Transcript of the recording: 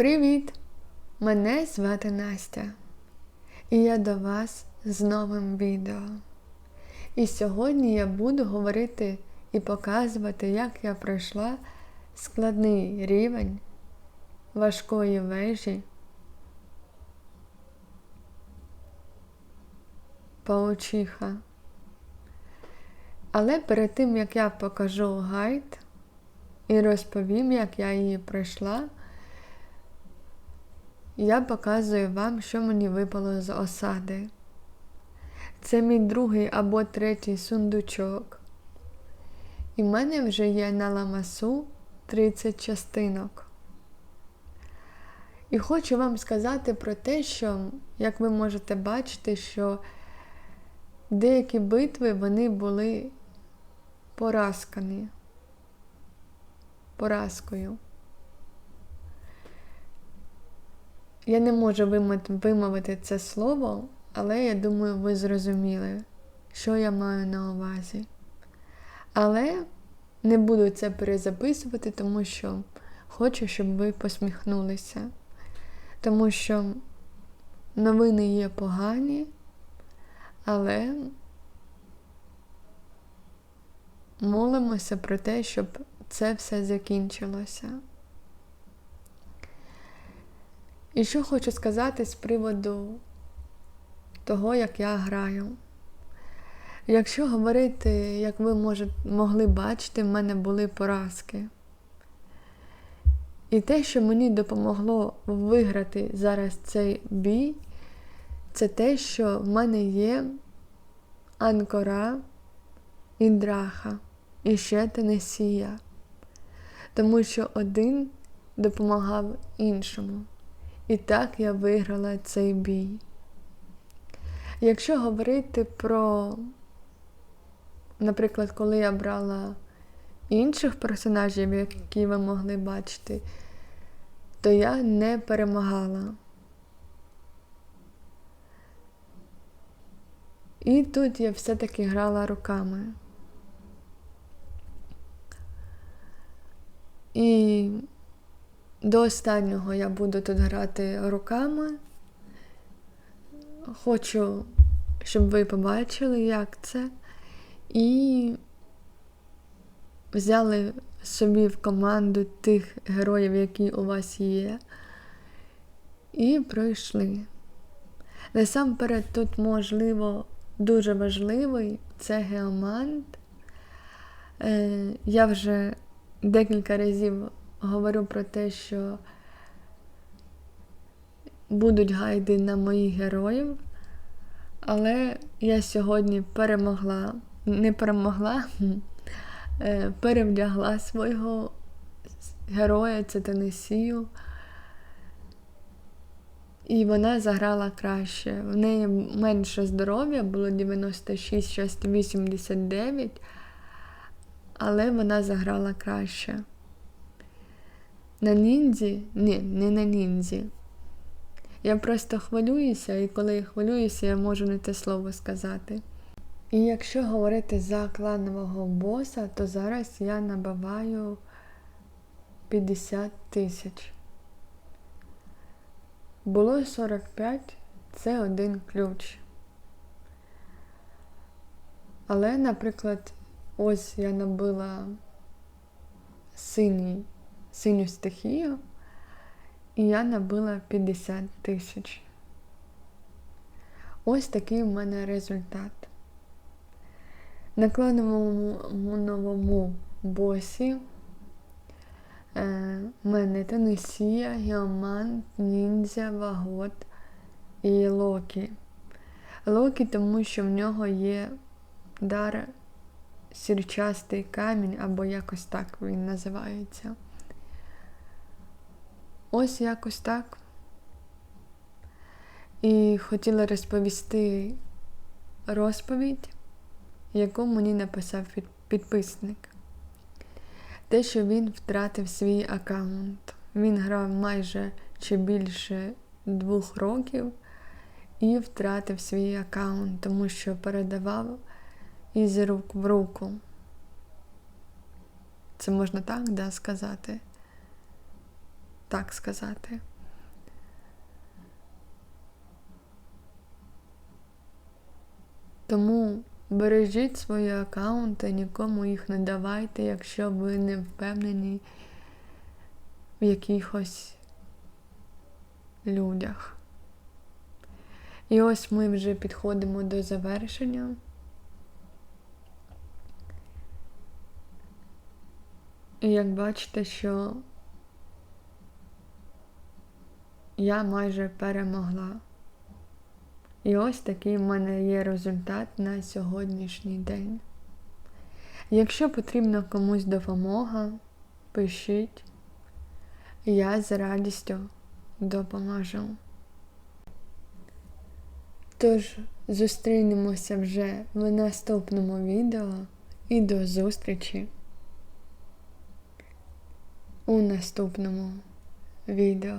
Привіт! Мене звати Настя, і я до вас з новим відео. І сьогодні я буду говорити і показувати, як я пройшла складний рівень важкої вежі паучиха. Але перед тим, як я покажу гайд і розповім, як я її пройшла, я показую вам, що мені випало з осади. Це мій другий або третій сундучок. І в мене вже є на ламасу 30 частинок. І хочу вам сказати про те, що, як ви можете бачити, що деякі битви вони були поразкані. Поразкою. Я не можу вимовити це слово, але я думаю, ви зрозуміли, що я маю на увазі. Але не буду це перезаписувати, тому що хочу, щоб ви посміхнулися. Тому що новини є погані, але молимося про те, щоб це все закінчилося. І що хочу сказати з приводу того, як я граю. Якщо говорити, як ви може, могли бачити, в мене були поразки. І те, що мені допомогло виграти зараз цей бій, це те, що в мене є анкора і драха, і ще Тенесія. Тому що один допомагав іншому. І так я виграла цей бій. Якщо говорити про, наприклад, коли я брала інших персонажів, які ви могли бачити, то я не перемагала. І тут я все-таки грала руками. І до останнього я буду тут грати руками. Хочу, щоб ви побачили, як це. І взяли собі в команду тих героїв, які у вас є, і пройшли. Насамперед, тут, можливо, дуже важливий це геомант. Е, я вже декілька разів говорю про те, що будуть гайди на моїх героїв, але я сьогодні перемогла, не перемогла, е, перевдягла свого героя, це Тенесію. І вона заграла краще. В неї менше здоров'я, було 96, 89, але вона заграла краще. На ніндзі? Ні, не на ніндзі. Я просто хвилююся, і коли я хвилююся, я можу не те слово сказати. І якщо говорити за кланового боса, то зараз я набиваю 50 тисяч. Було 45, це один ключ. Але, наприклад, ось я набила синій синю стихію, і я набила 50 тисяч. Ось такий в мене результат. На новому босі е, в мене Тенесія, Геомант, Ніндзя, Вагот і Локі. Локі, тому що в нього є дар сірчастий камінь, або якось так він називається. Ось якось так. І хотіла розповісти розповідь, яку мені написав підписник. Те, що він втратив свій аккаунт. Він грав майже чи більше двох років і втратив свій аккаунт, тому що передавав із рук в руку. Це можна так да, сказати? Так сказати. Тому бережіть свої аккаунти, нікому їх не давайте, якщо ви не впевнені в якихось людях. І ось ми вже підходимо до завершення. І як бачите, що я майже перемогла. І ось такий в мене є результат на сьогоднішній день. Якщо потрібна комусь допомога, пишіть, я з радістю допоможу. Тож, зустрінемося вже в наступному відео і до зустрічі у наступному відео.